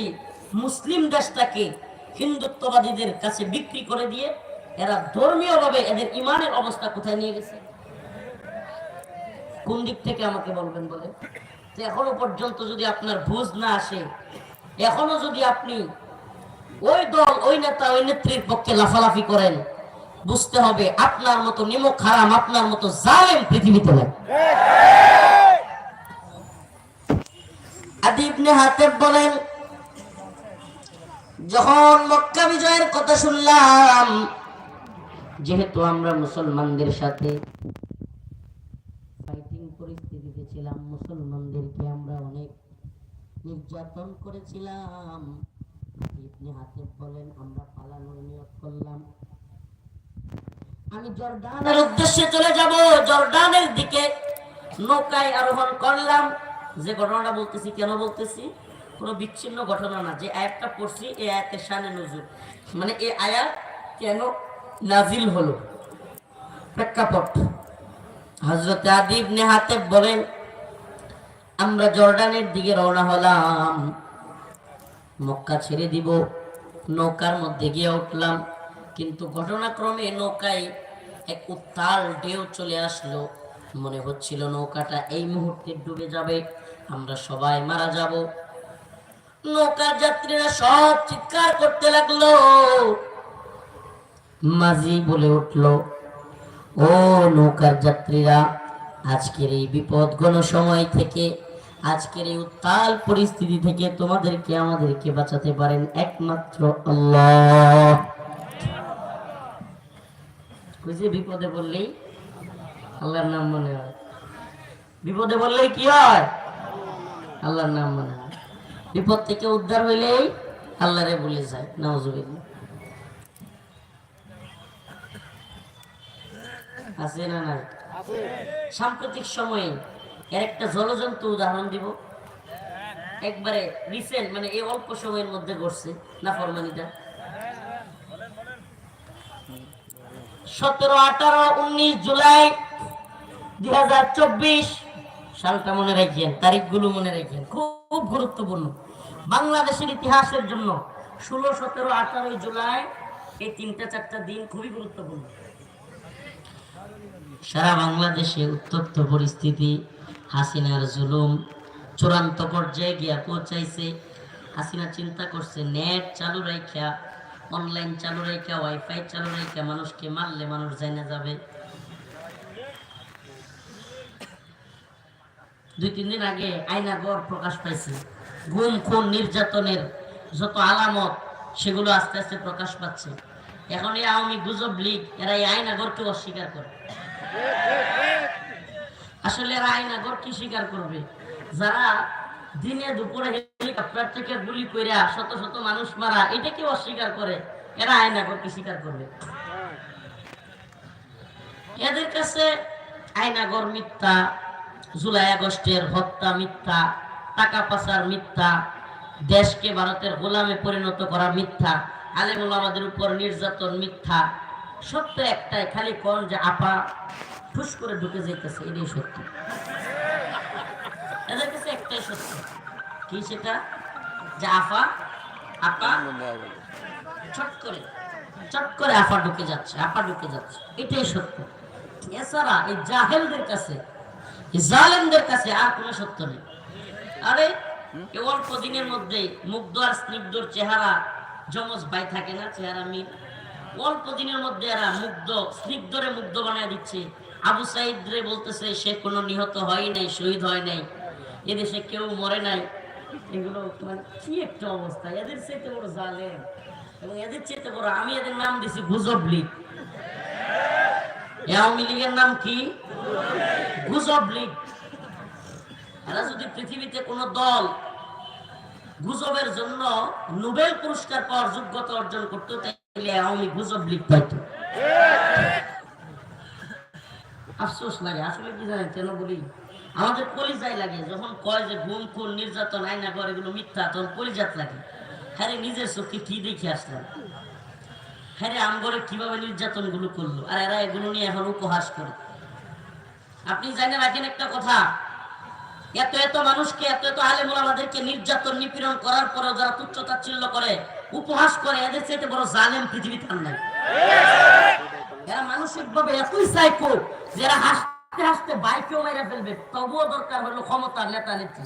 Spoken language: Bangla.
একটি মুসলিম দেশটাকে হিন্দুত্ববাদীদের কাছে বিক্রি করে দিয়ে এরা ধর্মীয়ভাবে এদের ইমানের অবস্থা কোথায় নিয়ে গেছে? কোন দিক থেকে আমাকে বলবেন বলে এখনও পর্যন্ত যদি আপনার বুঝ না আসে, এখনও যদি আপনি ওই দল, ওই নেতা, ওই নেত্রীর পক্ষে লাফালাফি করেন, বুঝতে হবে আপনার মতো নিমক হারাম, আপনার মতো জালেম পৃথিবীতে নাই। আদি ইবনে হাতেব বলেন যখন মক্কা বিজয়ের কথা শুনলাম, যেহেতু আমরা মুসলমানদের সাথে ফাইটিং পরিস্থিতিতে ছিলাম, মুসলমানদেরকে আমরা অনেক নির্যাতন করেছিলাম। ইবনে হাতেব বলেন, আমরা পালানোর নিয়ত করলাম। আমি জর্ডানের উদ্দেশ্যে চলে যাব জর্ডানের দিকে নৌকায় আরোহণ করলাম। যে ঘটনাটা বলতেছি, কেন বলতেছি? কোনো বিচ্ছিন্ন ঘটনা না, যে আয়াতটা পড়ছি, এই আয়াতের সানে নজর মানে এই আয়াত কেন নাজিল হলো? প্রেক্ষাপট। হজরত আদিব নেহাতে বলেন, আমরা জর্ডানের দিকে রওনা হলাম, মক্কা ছেড়ে দিব, নৌকার মধ্যে গিয়ে উঠলাম। কিন্তু ঘটনাক্রমে নৌকায় এক উত্তাল ঢেউ চলে আসলো। মনে হচ্ছিল নৌকাটা এই মুহূর্তে ডুবে যাবে, আমরা সবাই মারা যাব। নৌকার যাত্রীরা সব চিৎকার করতে লাগল। মাঝি বলে উঠল, ও নৌকার যাত্রীরা আজকের এই বিপদ সময় থেকে, আজকের এই উত্তাল পরিস্থিতি থেকে তোমাদেরকে আমাদেরকে বাঁচাতে পারেন একমাত্র আল্লাহ। বিপদে বললেই আল্লাহর নাম মনে হয়। বিপদে বললেই কি হয়? আল্লাহর নাম মনে হয়। বিপদ থেকে উদ্ধার হইলেই আল্লাহরে বলে যায়, নাউজুবিল্লাহ। আছে না নাই? সাম্প্রতিক সময়ে এর একটা জলজন্তু উদাহরণ দিব। একবারে রিসেন্ট মানে এই অল্প সময়ের মধ্যে ঘটছে, না ফরমানিটা? সতেরো, আঠারো, উনিশ জুলাই দুই হাজার চব্বিশ সালটা মনে রাখেন, তারিখগুলো মনে রাখেন, খুব গুরুত্বপূর্ণ। বাংলাদেশের ইতিহাসের জন্য ষোলো, সতেরো, আঠারোই জুলাই এই তিনটা, চারটা দিন খুবই গুরুত্বপূর্ণ। সারা বাংলাদেশে উত্তপ্ত পরিস্থিতি, হাসিনার জুলুম চূড়ান্ত পর্যায়ে গিয়া পৌঁছাইছে। হাসিনা চিন্তা করছে, নেট চালু রাইখা, অনলাইন চালু রাইখা, ওয়াইফাই চালু রাইখা, মানুষকে মারলে মানুষ জানা যাবে। দুই, তিন দিন আগে আয়না গড় প্রকাশ পাইছে। গুম খুন, নির্যাতনের যত আলামত, সেগুলো আস্তে আস্তে প্রকাশ পাচ্ছে। এখন এই আওয়ামী গুজব লীগ, এরা এই আয়নাগরকে অস্বীকার করে। আসলে এরা আয়নাগর কি স্বীকার করবে। যারা দিনে দুপুরে হেলিকপ্টার থেকে গুলি কইরা শত শত মানুষ মারা এটা কি অস্বীকার করে, এরা আয়নাগর কি স্বীকার করবে। এদের কাছে আয়নাগর মিথ্যা জুলাই আগস্টের হত্যা মিথ্যা, টাকা পাচার মিথ্যা, দেশকে ভারতের গোলামে পরিণত করা মিথ্যা, আলেমুল আমাদের উপর নির্যাতন মিথ্যা। সত্য একটাই, খালি কোন যে আপা ঠুস করে ঢুকে যাইতেছে, এটাই সত্য। এদের কাছে একটাই সত্য। কি সেটা? যে আফা আপা চট করে চট করে আফা ঢুকে যাচ্ছে, আপা ঢুকে যাচ্ছে, এটাই সত্য। এছাড়া এই জাহেলদের কাছে জালেমদের কাছে আর কোনো সত্য নেই। আরে অল্প দিনের মধ্যে মুগ্ধ আর স্নিগ্ধর চেহারা যমজ ভাই থাকে না, চেহারা মিল। অল্প দিনের মধ্যে এরা মুগ্ধ, স্নিগ্ধরে মুগ্ধ বানায় দিচ্ছে। আবু সাইদ রে বলতেছে, সে কোনো নিহত হয় নাই, শহীদ হয় নাই। এদেশে কেউ মরে নাই। এগুলো মানে কি একটা অবস্থা? এদের চাইতে বড় জালেম এবং এদের চাইতে বড়, আমি এদের নাম দিছি গুজব লীগ। আওয়ামী লীগের নাম কি? গুজব লীগ। এরা যদি পৃথিবীতে কোনো দল গুজবের জন্য নোবেল পুরস্কার পাওয়ার যোগ্যতা অর্জন করতো, তাহলে আওয়ামী গুজব লীগ পাইতো। আফসোস লাগে, আসলে কি জানেন, কেন বলি? আমাদের কলিজাই লাগে, যখন কয় যে ঘুম, খুন, নির্যাতন আয়না করে এগুলো মিথ্যা, তখন কলিজাত লাগে। হ্যাঁ নিজের চোখে কি দেখে আসলাম? হ্যাঁ আমগরে কীভাবে নির্যাতনগুলো করল? আর এরা এগুলো নিয়ে এখন উপহাস করে। আপনি জানেন রাখেন একটা কথা। এত এত মানুষকে, এত এত আলেমুল আমাদেরকে নির্যাতন, নিপীড়ন করার পরেও যারা তুচ্ছতাচ্ছিল্য করে, উপহাস করে, এদের চেয়ে বড় জালেম পৃথিবীতে আর নাই। এরা মানসিক ভাবে এতই সাইকো যারা হাসতে হাসতে বাইকেও মেরে ফেলবে। তবুও দরকার হলো ক্ষমতা নেতা নেত্রী